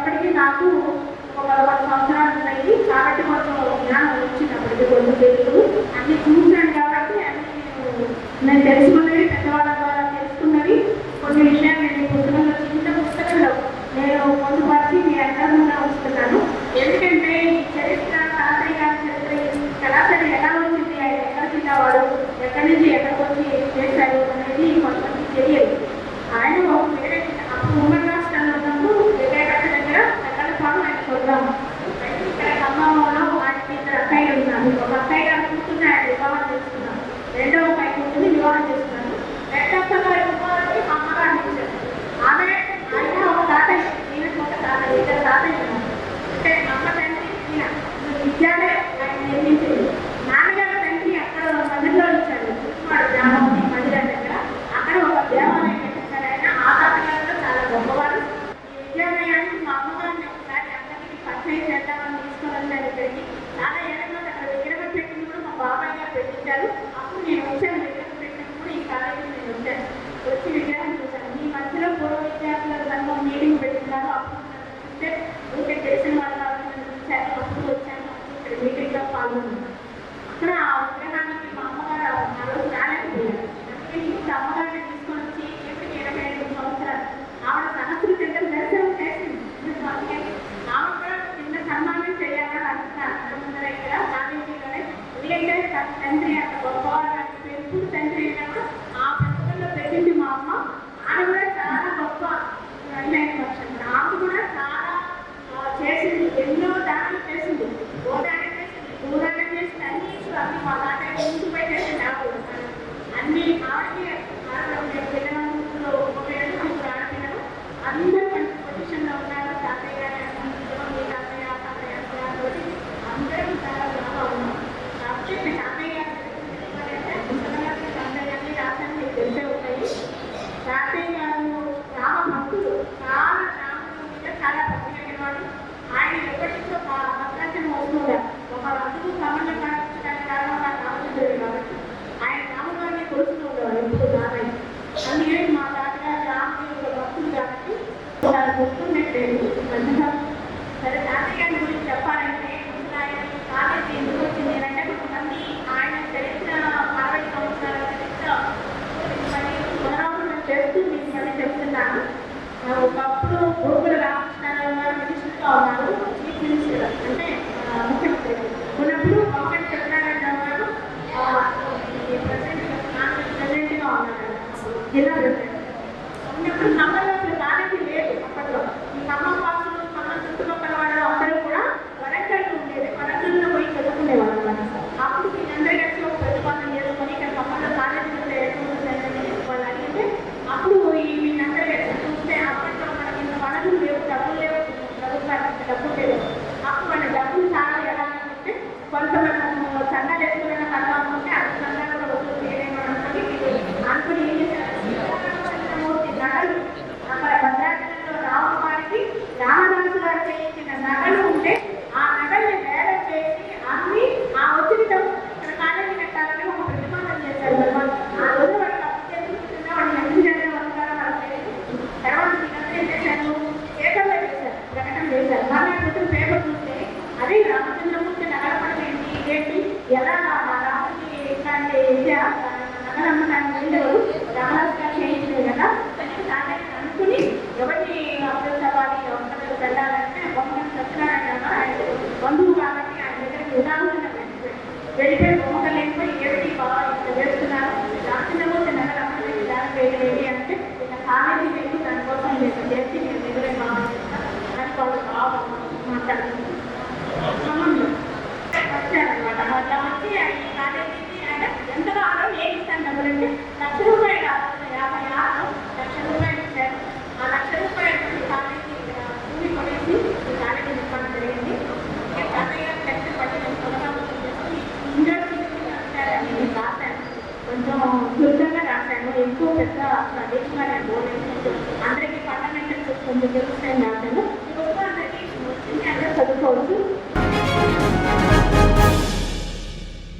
అప్పటికీ నాకు ఒక పది సంవత్సరాలు ఉన్నాయి. కాబట్టి మొత్తం జ్ఞానం వచ్చినప్పటికీ కొన్ని తెలుగు అన్ని చూశాను కాబట్టి అన్ని నేను తెలుసుకునేది పెద్దవాళ్ళ ద్వారా తెలుసుకున్నవి. కొన్ని విషయాలు నేను పుస్తకంలో చిన్న పుస్తకంలో నేను పొందుపరిచి మీ అందరూ వస్తున్నాను ఎందుకంటే చరిత్ర తాతయ్య గారి చరిత్ర కళాశాల ఎలా వచ్చింది ఆయన ఎక్కడ చిన్నవాడు ఎక్కడి నుంచి ఎక్కడికి వచ్చి చేశారు అనేది కొంతమంది తెలియదు. ముఖ్యంగా తండ్రి అంత గొప్పవారు అంత పెంపుడు తండ్రి అయినప్పుడు ఆ పుస్తకంలో పెట్టింది మా అమ్మ. ఆయన కూడా చాలా గొప్ప మనిషి అయిన కొంత మనము చందాలు వేసుకున్న కళ్ళు అనుకుంటే అది చందాలు వసూలు చేయలేము అనుకుని అక్కడ భద్రాచలంలో రావు వారికి యొక్క ప్రదేశంగా డొనేషన్స్ అందరికీ ఫండమెంటల్స్ కొంచెం తెలుస్తాయి మ్యాథ్స్ ఇవన్నీ అందరికీ చదువుకోవచ్చు.